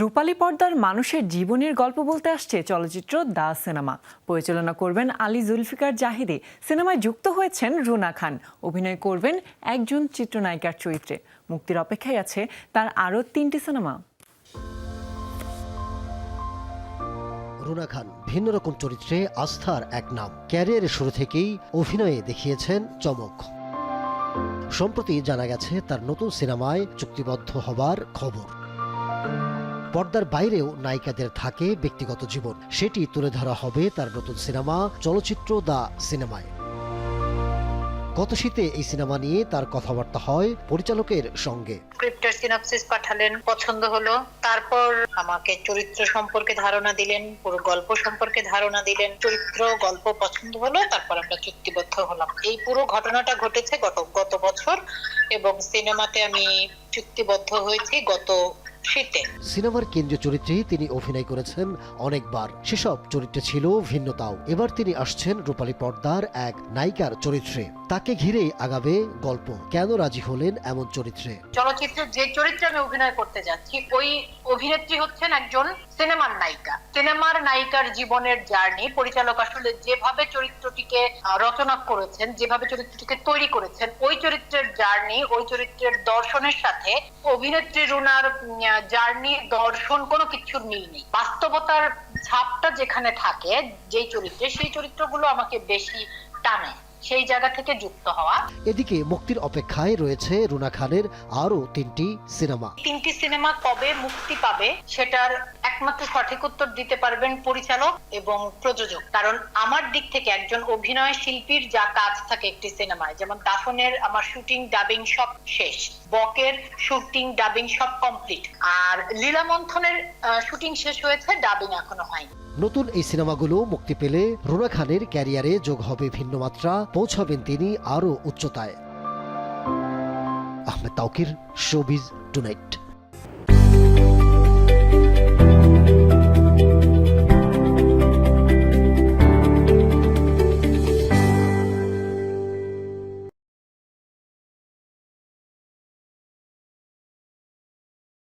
রূপালী পর্দার মানুষের জীবনের গল্প বলতে আসছে চলচ্চিত্র দা সিনেমা। পরিচালনা করবেন আলী জুলফিকার জাহিদি। সিনেমায় যুক্ত হয়েছেন রুনা খান। অভিনয় করবেন একজন চিত্রনায়িকার চরিত্রে। মুক্তির অপেক্ষায় আছে তার আরও তিনটি সিনেমা। রুনা খান ভিন্ন রকম চরিত্রে আস্থার এক নাম। ক্যারিয়ারের শুরু থেকেই অভিনয়ে দেখিয়েছেন চমক। সম্প্রতি জানা গেছে তার নতুন সিনেমায় চুক্তিবদ্ধ হবার খবর। পর্দার বাইরেও নায়িকাদের থাকে ব্যক্তিগত জীবন। সেটি তুলে ধরা হবে তার নতুন সিনেমা, চলচ্চিত্র দ্য সিনেমায়। গত শীতে এই সিনেমা নিয়ে তার কথাবার্তা হয় পরিচালকের সঙ্গে। স্ক্রিপ্টের সিনাপসিস পাঠালেন, পছন্দ হলো। তারপর আমাকে চরিত্র সম্পর্কে ধারণা দিলেন, পুরো গল্প সম্পর্কে ধারণা দিলেন। চরিত্র, গল্প পছন্দ হলো, তারপর আমরা চুক্তিবদ্ধ হলাম। এই পুরো ঘটনাটা ঘটেছে গত গত বছর এবং সিনেমাতে আমি চুক্তিবদ্ধ হয়েছি গত সিনেমার কেন্দ্রীয় চরিত্রে তিনি অভিনয় করেছেন অনেকবার। সেসব চরিত্রে ছিল ভিন্নতাও। এবার তিনি আসছেন রূপালী পর্দার এক নায়িকার চরিত্রে। তাকে ঘিরে আগাবে গল্প। কেন রাজি হলেন এমন চরিত্রে? চলচ্চিত্রের যে চরিত্রে আমি অভিনয় করতে যাচ্ছি ওই অভিনেত্রী হচ্ছেন একজন সিনেমার নায়িকা। সিনেমার নায়িকার জীবনের জার্নি পরিচালক আসলে যেভাবে চরিত্রটিকে রচনা করেছেন যেভাবে চরিত্রটিকে তৈরি করেছেন ওই চরিত্রের জার্নি ওই চরিত্রের দর্শনের সাথে অভিনেত্রী রুনার জার্নি দর্শন কোনো কিছুর মিল নেই। বাস্তবতার ছাপটা যেখানে থাকে যেই চরিত্রে সেই চরিত্রগুলো আমাকে বেশি টানে সেই জায়গা থেকে যুক্ত হওয়া। এদিকে মুক্তির অপেক্ষায় রয়েছে রুনা খানের আরও তিনটি সিনেমা। তিনটি সিনেমা কবে মুক্তি পাবে সেটার একমাত্র সঠিক উত্তর দিতে পারবেন পরিচালক এবং প্রযোজক। কারণ আমার দিক থেকে একজন অভিনয় শিল্পীর যা কাজ থাকে একটি সিনেমায়, যেমন দাফনের আমার শুটিং, ডাবিং সব শেষ, বকের শুটিং, ডাবিং সব কমপ্লিট। আর লীলা মন্থনের শুটিং শেষ হয়েছে, ডাবিং এখনও হয়নি। নতুন এই সিনেমাগুলো মুক্তি পেলে রুনা খানের ক্যারিয়ারে যোগ হবে ভিন্ন মাত্রা, পৌঁছাবেন তিনি আরও উচ্চতায়। Ahmed Tawkir, showbiz tonight.